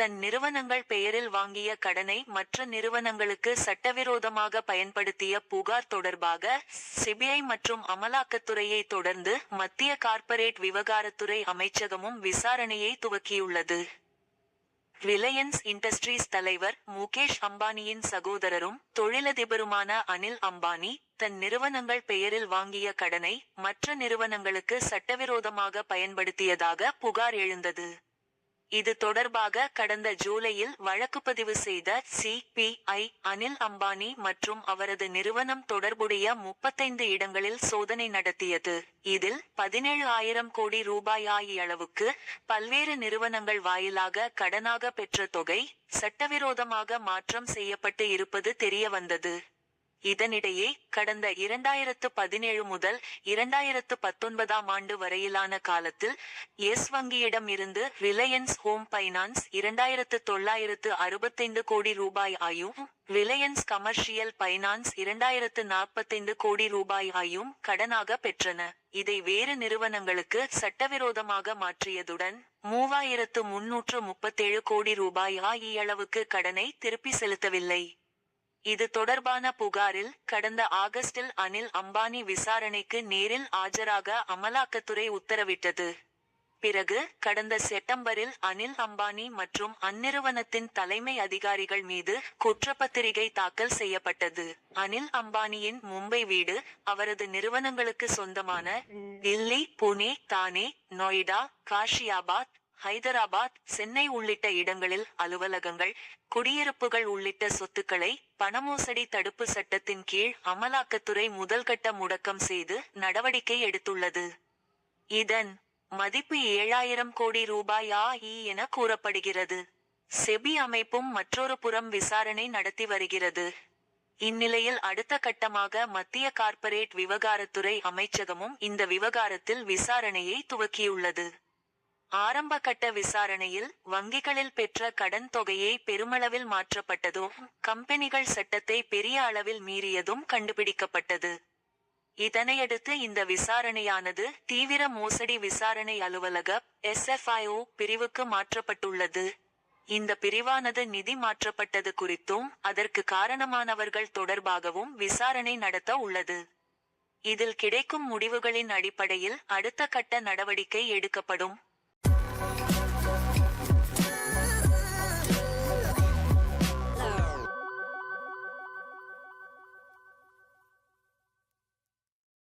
தன் நிறுவனங்கள் பெயரில் வாங்கிய கடனை மற்ற நிறுவனங்களுக்கு சட்டவிரோதமாக பயன்படுத்திய புகார் தொடர்பாக சிபிஐ மற்றும் அமலாக்கத்துறையை தொடர்ந்து மத்திய கார்ப்பரேட் விவகாரத்துறை அமைச்சகமும் விசாரணையை துவக்கியுள்ளது. ரிலையன்ஸ் இண்டஸ்ட்ரீஸ் தலைவர் முகேஷ் அம்பானியின் சகோதரரும் தொழிலதிபருமான அனில் அம்பானி தன் நிறுவனங்கள் பெயரில் வாங்கிய கடனை மற்ற நிறுவனங்களுக்கு சட்டவிரோதமாக பயன்படுத்தியதாக புகார் எழுந்தது. இது தொடர்பாக கடந்த ஜூலையில் வழக்குப்பதிவு செய்த சிபிஐ அனில் அம்பானி மற்றும் அவரது நிறுவனம் தொடர்புடைய முப்பத்தைந்து இடங்களில் சோதனை நடத்தியது. இதில் பதினேழு ஆயிரம் கோடி ரூபாய் அளவுக்கு பல்வேறு நிறுவனங்கள் வாயிலாக கடனாக பெற்ற தொகை சட்டவிரோதமாக மாற்றம் செய்யப்பட்டு இருப்பது தெரியவந்தது. இதனிடையே கடந்த இரண்டாயிரத்து பதினேழு முதல் இரண்டாயிரத்து பத்தொன்பதாம் ஆண்டு வரையிலான காலத்தில் எஸ் வங்கியிடம் இருந்து ரிலையன்ஸ் ஹோம் பைனான்ஸ் இரண்டாயிரத்து தொள்ளாயிரத்து அறுபத்தைந்து கோடி ரூபாய் ஆயும் ரிலையன்ஸ் கமர்ஷியல் பைனான்ஸ் இரண்டாயிரத்து நாற்பத்தைந்து கோடி ரூபாய் ஆயும் கடனாக பெற்றன. இதை வேறு நிறுவனங்களுக்கு சட்டவிரோதமாக மாற்றியதுடன் மூவாயிரத்து முன்னூற்று முப்பத்தேழு கோடி ரூபாய் ஆகிய அளவுக்கு கடனை திருப்பி செலுத்தவில்லை. இது தொடர்பான புகாரில் கடந்த ஆகஸ்டில் அனில் அம்பானி விசாரணைக்கு நேரில் ஆஜராக அமலாக்கத்துறை உத்தரவிட்டது. பிறகு கடந்த செப்டம்பரில் அனில் அம்பானி மற்றும் அந்நிறுவனத்தின் தலைமை அதிகாரிகள் மீது குற்றப்பத்திரிகை தாக்கல் செய்யப்பட்டது. அனில் அம்பானியின் மும்பை வீடு அவரது நிறுவனங்களுக்கு சொந்தமான டில்லி புனே தானே நொய்டா காஷியாபாத் ஹைதராபாத் சென்னை உள்ளிட்ட இடங்களில் அலுவலகங்கள் குடியிருப்புகள் உள்ளிட்ட சொத்துக்களை பணமோசடி தடுப்பு சட்டத்தின் கீழ் அமலாக்கத்துறை முதல்கட்ட முடக்கம் செய்து நடவடிக்கை எடுத்துள்ளது. இதன் மதிப்பு ஏழாயிரம் கோடி ரூபாய் இ என கூறப்படுகிறது. செபி அமைப்பும் மற்றொரு புறம் விசாரணை நடத்தி வருகிறது. இந்நிலையில் அடுத்த கட்டமாக மத்திய கார்ப்பரேட் விவகாரத்துறை அமைச்சகமும் இந்த விவகாரத்தில் விசாரணையை துவக்கியுள்ளது. ஆரம்ப கட்ட விசாரணையில் வங்கிகளில் பெற்ற கடன் தொகையை பெருமளவில் மாற்றப்பட்டதும் கம்பெனிகள் சட்டத்தை பெரிய அளவில் மீறியதும் கண்டுபிடிக்கப்பட்டது. இதனையடுத்து இந்த விசாரணையானது தீவிர மோசடி விசாரணை அலுவலக எஸ்எஃப்ஐஓ பிரிவுக்கு மாற்றப்பட்டுள்ளது. இந்த பிரிவானது நிதி மாற்றப்பட்டது குறித்தும் அதற்கு காரணமானவர்கள் தொடர்பாகவும் விசாரணை நடத்த உள்ளது. இதில் கிடைக்கும் முடிவுகளின் அடிப்படையில் அடுத்த கட்ட நடவடிக்கை எடுக்கப்படும்.